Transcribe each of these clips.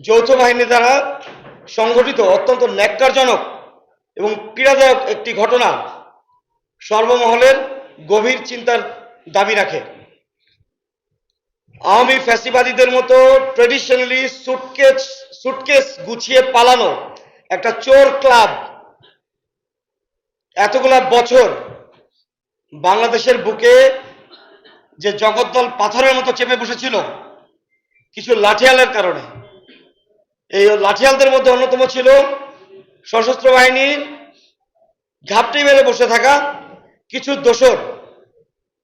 যৌথ বাহিনী দ্বারা সংগঠিত অত্যন্ত ন্যাক্কারজনক এবং পীড়াদায়ক একটি ঘটনা সর্বমহলের গভীর চিন্তার দাবি রাখে। আওয়ামী ফ্যাসিবাদীদের মতো ট্রেডিশনালি সুটকেস সুটকেস গুছিয়ে পালানো একটা চোর ক্লাব এতগুলা বছর বাংলাদেশের বুকে যে জগদ্দল পাথরের মতো চেপে বসেছিল, কিছু লাঠিয়ালের কারণে। এই লাঠিয়ালদের মধ্যে অন্যতম ছিল সশস্ত্র বাহিনীর ঘাপটি মেরে বসে থাকা কিছু দোসর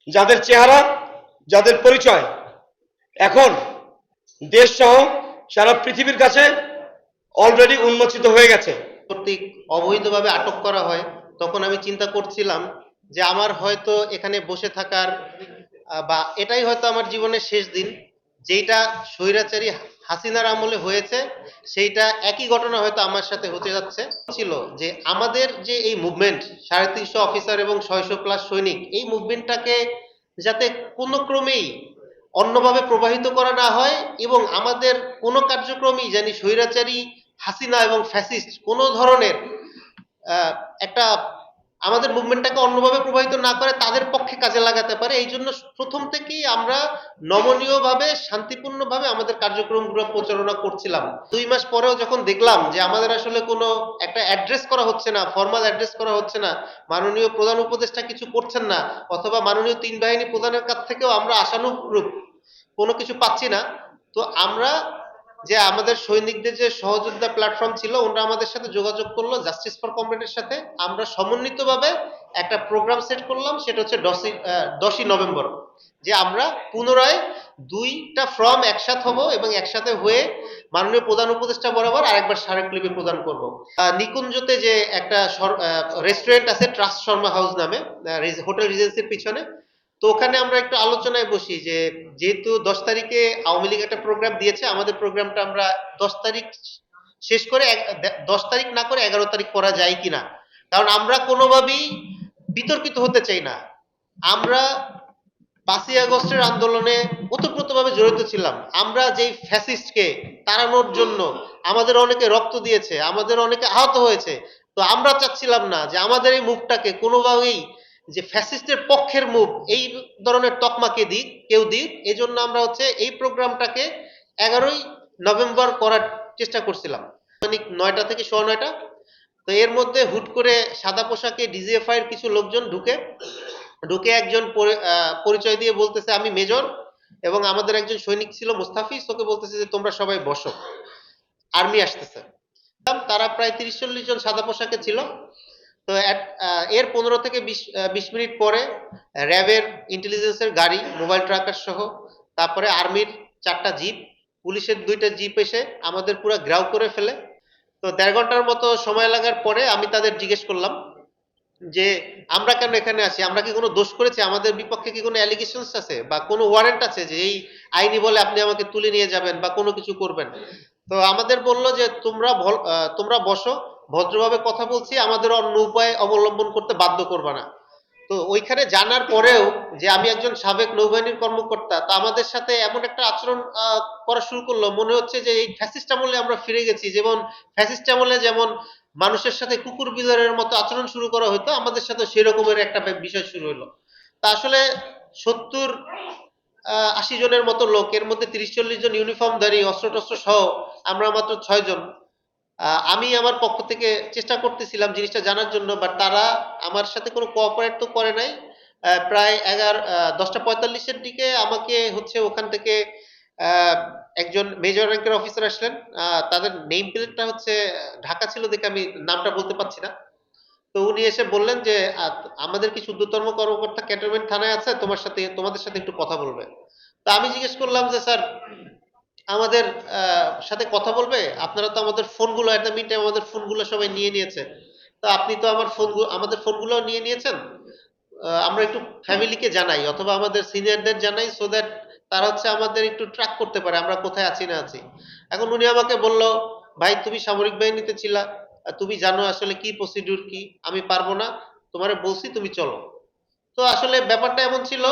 যাদের চেহারা, যাদের পরিচয়। এখন দেশ সহ সারা পৃথিবীর কাছে অলরেডি উন্মোচিত হয়ে গেছে। কর্তৃক অবৈধভাবে আটক করা হয়, তখন আমি চিন্তা করছিলাম যে আমার হয়তো এখানে বসে থাকার বা এটাই হয়তো আমার জীবনের শেষ দিন। যেইটা স্বৈরাচারী হাসিনার আমলে হয়েছে, সেইটা একই ঘটনা হয়তো আমার সাথে হতে যাচ্ছে। ছিল যে আমাদের যে এই মুভমেন্ট সাড়ে তিনশো অফিসার এবং ছয়শো প্লাস সৈনিক, এই মুভমেন্টটাকে যাতে কোনো ক্রমেই অন্যভাবে প্রবাহিত করা না হয় এবং আমাদের কোনো কার্যক্রমই জানি স্বৈরাচারী হাসিনা এবং ফ্যাসিস্ট কোনো ধরনের একটা আমাদের মুভমেন্টটাকে অন্যভাবে প্রবাহিত না করে তাদের পক্ষে কাজে লাগাতে পারে। এই জন্য প্রথম থেকেই আমরা নমনীয়ভাবে, শান্তিপূর্ণভাবে আমাদের কার্যক্রমগুলো প্রচারণা করছিলাম। দুই মাস পরেও যখন দেখলাম যে আমাদের আসলে কোনো একটা অ্যাড্রেস করা হচ্ছে না ফর্মাল অ্যাড্রেস করা হচ্ছে না, মাননীয় প্রধান উপদেষ্টা কিছু করছেন না, অথবা মাননীয় তিন বাহিনী প্রধানের কাছ থেকেও আমরা আশানুরূপ কোনো কিছু পাচ্ছি না, তো আমরা যে আমাদের সৈনিকদের যে সহযোদ্ধা প্ল্যাটফর্ম ছিল ওরা আমাদের সাথে যোগাযোগ করল জাস্টিস ফর কমরেডের সাথে। আমরা সমন্বিতভাবে একটা প্রোগ্রাম সেট করলাম, সেটা হচ্ছে দশই দশই নভেম্বর। যে আমরা পুনরায় দুইটা ফর্ম একসাথে হব এবং একসাথে হয়ে মাননীয় প্রধান উপদেষ্টা বরাবর আরেকবার স্মারকলিপি প্রদান করব। নিকুঞ্জতে যে একটা রেস্টুরেন্ট আছে ট্রাস্ট শর্মা হাউস নামে হোটেল রিজেন্সির পিছনে তো ওখানে আমরা একটু আলোচনায় বসি যে যেহেতু দশ তারিখে আওয়ামী লীগ একটা প্রোগ্রাম দিয়েছে, আমাদের প্রোগ্রামটা আমরা দশ তারিখ শেষ করে দশ তারিখ না করে এগারো তারিখ করা যায় কিনা? কারণ আমরা কোনোভাবেই বিতর্কিত হতে চাই না। আমরা পাঁচই আগস্টের আন্দোলনে ওতপ্রোতভাবে জড়িত ছিলাম। আমরা যেই ফ্যাসিস্টকে তাড়ানোর জন্য আমাদের অনেকে রক্ত দিয়েছে, আমাদের অনেকে আহত হয়েছে, তো আমরা চাচ্ছিলাম না যে আমাদের এই মুখটাকে কোনোভাবেই যে ফ্যাসিস্টের পক্ষের মুভ এই ধরনের তকমাকে দিক, কেউ দিক এই জন্য আমরা হচ্ছে এই প্রোগ্রামটাকে এগারোই নভেম্বর করার চেষ্টা করছিলাম। নয়টা থেকে সোয়া নয়টা। তো এর মধ্যে হুট করে সাদা পোশাকে ডিজিএফআই এর কিছু লোকজন ঢুকে ঢুকে একজন পরিচয় দিয়ে বলতেছে, আমি মেজর এবং আমাদের একজন সৈনিক ছিল মুস্তাফিজ। তোকে বলতেছে যে, তোমরা সবাই বসো। আর্মি আসতেছে। তারা প্রায় তিরিশ চল্লিশ জন সাদা পোশাকে ছিল। তো এর পনেরো থেকে বিশ মিনিট পরে র্যাবের ইন্টেলিজেন্সের গাড়ি মোবাইল ট্রাকার সহ, তারপরে আর্মির চারটা জিপ, পুলিশের দুইটা জিপ এসে আমাদের পুরো গ্রাউ করে ফেলে। তো দেড় ঘণ্টার মতো সময় লাগার পরে আমি তাদের জিজ্ঞেস করলাম যে, আমরা কেন এখানে আছি? আমরা কি কোনো দোষ করেছি? আমাদের বিপক্ষে কি কোনো অ্যালিগেশনস আছে? বা কোনো ওয়ারেন্ট আছে যে এই আইনি বলে আপনি আমাকে তুলে নিয়ে যাবেন বা কোনো কিছু করবেন? তো আমাদের বলল যে, তোমরা তোমরা বসো ভদ্রভাবে কথা বলছি, আমাদের অন্য উপায় অবলম্বন করতে বাধ্য করবে না। তো ওইখানে জানার পরেও যে আমি একজন সাবেক নৌবাহিনীর কর্মকর্তা, তা আমাদের সাথে এমন একটা আচরণ করা শুরু করল। মনে হচ্ছে যে এই ফ্যাসিস্ট আমলে আমরা ফিরে গেছি। যেমন ফ্যাসিস্ট আমলে যেমন মানুষের সাথে কুকুর বিড়ালের মতো আচরণ শুরু করা হতো আমাদের সাথে সেই রকমের একটা বিষয় শুরু হলো তা আসলে সত্তর আশি জনের মতো লোক, এর মধ্যে তিরিশ চল্লিশ জন ইউনিফর্ম ইউনিফর্মধারী অস্ত্র টস্ত্র সহ, আমরা মাত্র ছয় জন। আমি আমার পক্ষ থেকে চেষ্টা করতেছিলাম জিনিসটা জানার জন্য বাট তারা আমার সাথে কোনো কোঅপারেট তো করে নাই। প্রায় এগারো দশটা পঁয়তাল্লিশের দিকে আমাকে হচ্ছে ওখান থেকে একজন মেজর র্যাঙ্কের অফিসার আসলেন। তাদের নেম প্লেটটা হচ্ছে, ঢাকা ছিল দেখে আমি নামটা বলতে পারছি না। তো উনি এসে বললেন যে আমাদের কিছু ঊর্ধ্বতম কর্মকর্তা ক্যান্টনমেন্ট থানায় আছে, তোমার সাথে, তোমাদের সাথে একটু কথা বলবে। তা আমি জিজ্ঞেস করলাম যে, স্যার আমাদের সাথে কথা বলবে? আপনারা তো আমাদের ফোনগুলো এট দ্য মিন টাইম আমাদের ফোনগুলো সবাই নিয়ে নিয়েছে। তো আপনি তো আমার ফোন আমাদের ফোনগুলো নিয়ে নিয়েছেন? আমরা একটু ফ্যামিলিকে জানাই অথবা আমাদের সিনিয়রদের জানাই সো দ্যাট তারা হচ্ছে আমাদের একটু ট্র্যাক করতে পারে আমরা কোথায় আছি না আছি। এখন উনি আমাকে বলল, ভাই, তুমি সামরিক বাহিনীতে ছিলা তুমি জানো আসলে কি প্রসিডিউর কি? আমি পারব না। তোমারে বলছি, তুমি চলো। তো আসলে ব্যাপারটা এমন ছিল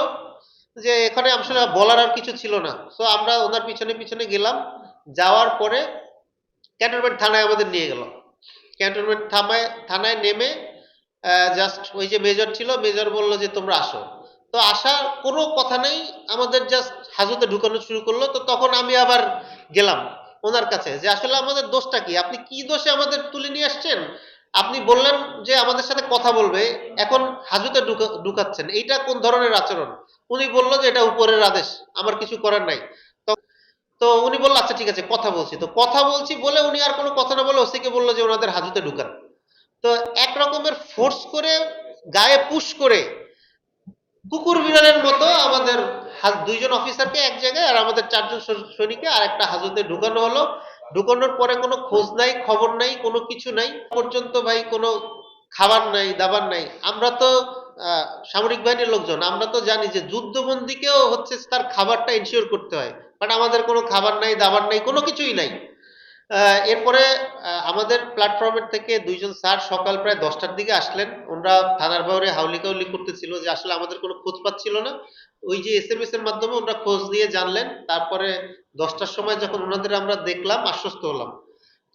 যে এখানে আসলে বলার আর কিছু ছিল না। তো আমরা ওনার পিছনে পিছনে গেলাম। যাওয়ার পরে ক্যান্টনমেন্ট থানায় আমাদের নিয়ে গেল। ক্যান্টনমেন্ট থানায় থানায় নেমে জাস্ট ওই যে মেজর ছিল, মেজর বলল যে, তোমরা আসো। তো আসার কোনো কথা নেই। আমাদের জাস্ট হাজতে ঢুকানো শুরু করল। তো তখন আমি আবার গেলাম ওনার কাছে যে, আসলে আমাদের দোষটা কি? আপনি কি দোষে আমাদের তুলে নিয়ে আসছেন? আপনি বললেন যে আমাদের সাথে কথা বলবে, এখন হাজুতে ঢুকাচ্ছেন। এইটা কোন ধরনের আচরণ? উনি বলল যে এটা উপরের আদেশ, আমার কিছু করার নাই। তো- উনি বলল আচ্ছা ঠিক আছে, কথা বলছি। তো কথা বলছি বলে উনি আর কোনো কথা না বলে ওসিকে বলল যে ওনাদের হাজুতে ঢুকান। তো এক রকমের ফোর্স করে, গায়ে পুশ করে, কুকুর বিড়ালের মতো আমাদের দুইজন অফিসারকে এক জায়গায় আর আমাদের চারজন সৈনিককে আর একটা হাজতে ঢুকানো হলো। ঢুকানোর পরে কোনো খোঁজ নাই, খবর নাই, কোনো কিছু নাই। পর্যন্ত ভাই কোনো খাবার নাই, দাবার নাই। আমরা তো সামরিক বাহিনীর লোকজন, আমরা তো জানি যে যুদ্ধবন্দীকেও হচ্ছে তার খাবারটা ইনশিওর করতে হয়। বাট আমাদের কোনো খাবার নাই, দাবার নাই, কোনো কিছুই নাই। এরপরে আমাদের প্ল্যাটফর্মের থেকে দুইজন স্যার সকাল প্রায় দশটার দিকে আসলেন। ওনারা থানার বাইরে হাউলি কাউলি করতেছিল যে আসলে আমাদের কোনো খোঁজ পাচ্ছিল না। ওই যে এস এম এস এর মাধ্যমে ওনারা খোঁজ দিয়ে জানলেন। তারপরে দশটার সময় যখন ওনাদের আমরা দেখলাম, আশ্বস্ত হলাম।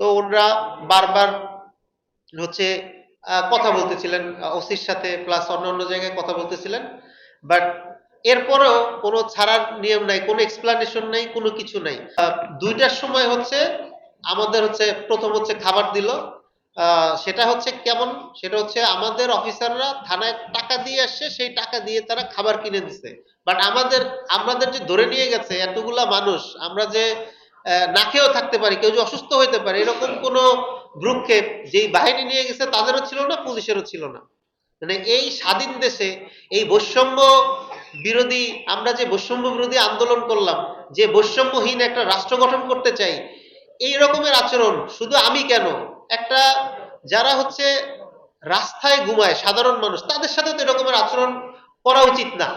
তো ওনারা বারবার হচ্ছে কথা বলতেছিলেন, ওসির সাথে প্লাস অন্য অন্য জায়গায় কথা বলতেছিলেন। বাট এরপরেও কোনো ছাড়ার নিয়ম নাই, কোনো এক্সপ্লানেশন নাই, কোনো কিছু নাই। দুইটার সময় হচ্ছে আমাদের হচ্ছে প্রথম হচ্ছে খাবার দিল। সেটা হচ্ছে কেমন? সেটা হচ্ছে আমাদের অফিসাররা থানায় টাকা দিয়ে আসছে, সেই টাকা দিয়ে তারা খাবার কিনে দিছে। বাট আমাদের আমাদের যে ধরে নিয়ে গেছে এতগুলা মানুষ, আমরা যে না খেয়েও থাকতে পারি, কেউ যে অসুস্থ হইতে পারে, এরকম কোনো ভ্রুক্ষেপ যেই বাহিনী নিয়ে গেছে তাদেরও ছিল না, পুলিশেরও ছিল না। মানে এই স্বাধীন দেশে এই বৈষম্য বিরোধী, আমরা যে বৈষম্য বিরোধী আন্দোলন করলাম, যে বৈষম্যহীন একটা রাষ্ট্র গঠন করতে চাই এই রকমের আচরণ শুধু আমি কেন? একটা যারা হচ্ছে রাস্তায় ঘুমায় সাধারণ মানুষ তাদের সাথে তো এরকমের আচরণ করা উচিত না।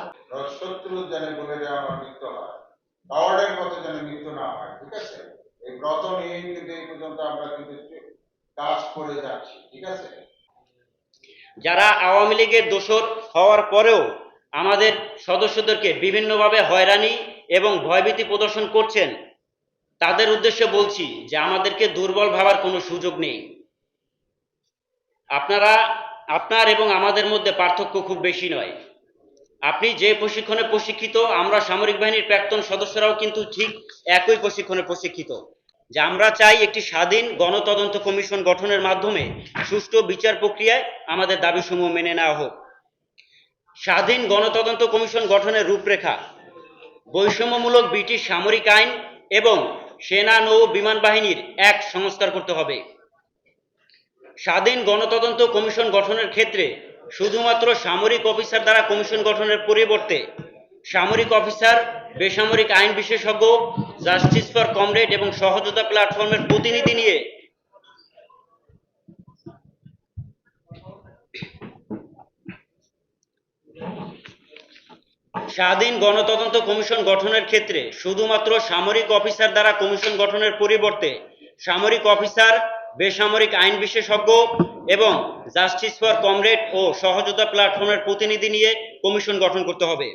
শত্রু যেন বলে দেওয়া আমার মৃত্যু হয়। কাওয়ার্ডের মতো যেন মৃত্যু না হয় ঠিক আছে? এই ব্রত নিয়ে কিন্তু এই পর্যন্ত আমরা কিন্তু কাজ করে যাচ্ছি ঠিক আছে? যারা আওয়ামী লীগের দোসর হওয়ার পরেও আমাদের সদস্যদেরকে বিভিন্নভাবে হয়রানি এবং ভয়ভীতি প্রদর্শন করছেন তাদের উদ্দেশ্যে বলছি যে আমাদেরকে দুর্বল ভাবার কোনো সুযোগ নেই। আপনারা, আপনার এবং আমাদের মধ্যে পার্থক্য খুব বেশি নয়। আপনি যে প্রশিক্ষণে প্রশিক্ষিত, আমরা সামরিক বাহিনীর প্রাক্তন সদস্যরাও কিন্তু ঠিক একই প্রশিক্ষণে প্রশিক্ষিত। যে আমরা চাই একটি স্বাধীন গণতদন্ত কমিশন গঠনের মাধ্যমে সুষ্ঠু বিচার প্রক্রিয়ায় আমাদের দাবিসমূহ মেনে নেওয়া হোক। স্বাধীন গণতদন্ত কমিশন গঠনের রূপরেখা, বৈষম্যমূলক ব্রিটিশ সামরিক আইন এবং সেনা নৌ বিমান বাহিনীর এক সংস্কার করতে হবে। স্বাধীন গণতদন্ত কমিশন গঠনের ক্ষেত্রে শুধুমাত্র সামরিক অফিসার দ্বারা কমিশন গঠনের পরিবর্তে সামরিক অফিসার, বেসামরিক আইন বিশেষজ্ঞ, জাস্টিস ফর কমরেড এবং সহযোদ্ধা প্ল্যাটফর্মের প্রতিনিধি নিয়ে স্বাধীন গণতদন্ত কমিশন গঠনের ক্ষেত্রে শুধুমাত্র সামরিক অফিসার দ্বারা কমিশন গঠনের পরিবর্তে সামরিক অফিসার, বেসামরিক আইন বিশেষজ্ঞ এবং জাস্টিস ফর কমরেড ও সহযোদ্ধা প্ল্যাটফর্মের প্রতিনিধি নিয়ে কমিশন গঠন করতে হবে।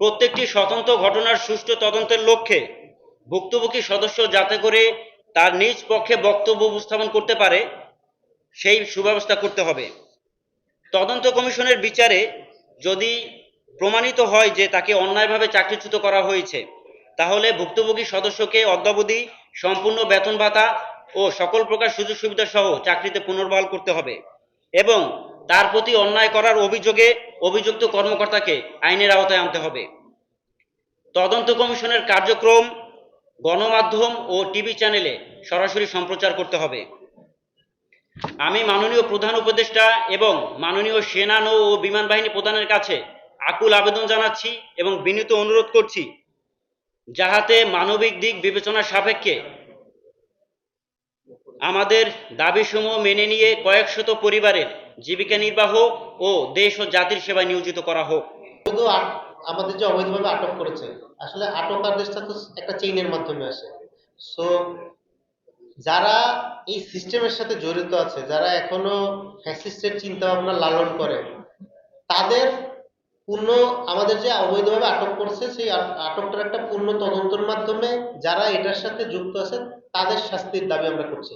প্রত্যেকটি স্বতন্ত্র ঘটনার সুষ্ঠু তদন্তের লক্ষ্যে ভুক্তভোগী সদস্য যাতে করে তার নিজ পক্ষে বক্তব্য উপস্থাপন করতে পারে, সেই সুব্যবস্থা করতে হবে। তদন্ত কমিশনের বিচারে যদি প্রমাণিত হয় যে তাকে অন্যায়ভাবে চাকরিচ্যুত করা হয়েছে। তাহলে ভুক্তভোগী সদস্যকে অদ্যাবধি সম্পূর্ণ বেতন ভাতা ও সকল প্রকার সুযোগ সুবিধা সহ চাকরিতে পুনর্বহাল করতে হবে এবং তার প্রতি অন্যায় করার অভিযোগে অভিযুক্ত কর্মকর্তাকে আইনের আওতায় আনতে হবে। তদন্ত কমিশনের কার্যক্রম, গণমাধ্যম ও টিভি চ্যানেলে সরাসরি সম্প্রচার করতে হবে। আমি মাননীয় প্রধান উপদেষ্টা এবং মাননীয় সেনা, নৌ ও বিমান বাহিনী প্রধানের কাছে আকুল আবেদন জানাচ্ছি এবং বিনীত অনুরোধ করছি, যাহাতে মানবিক দিক বিবেচনার সাপেক্ষে আমাদের দাবিসমূহ মেনে নিয়ে কয়েকশত পরিবারের জীবিকা নির্বাহ ও দেশ ও জাতির সেবায় নিয়োজিত করা হোক। আমাদের যে অবৈধভাবে আটক করেছে, আসলে আটক আদেশটা তো একটা চেইনের মাধ্যমে আসে। সো যারা এই সিস্টেমের সাথে জড়িত আছে, যারা এখনও ফ্যাসিস্টের চিন্তা ভাবনা লালন করে, তাদের পূর্ণ আমাদের যে অবৈধভাবে আটক করছে, সেই আটকটার একটা পূর্ণ তদন্তের মাধ্যমে যারা এটার সাথে যুক্ত আছে তাদের শাস্তির দাবি আমরা করছি।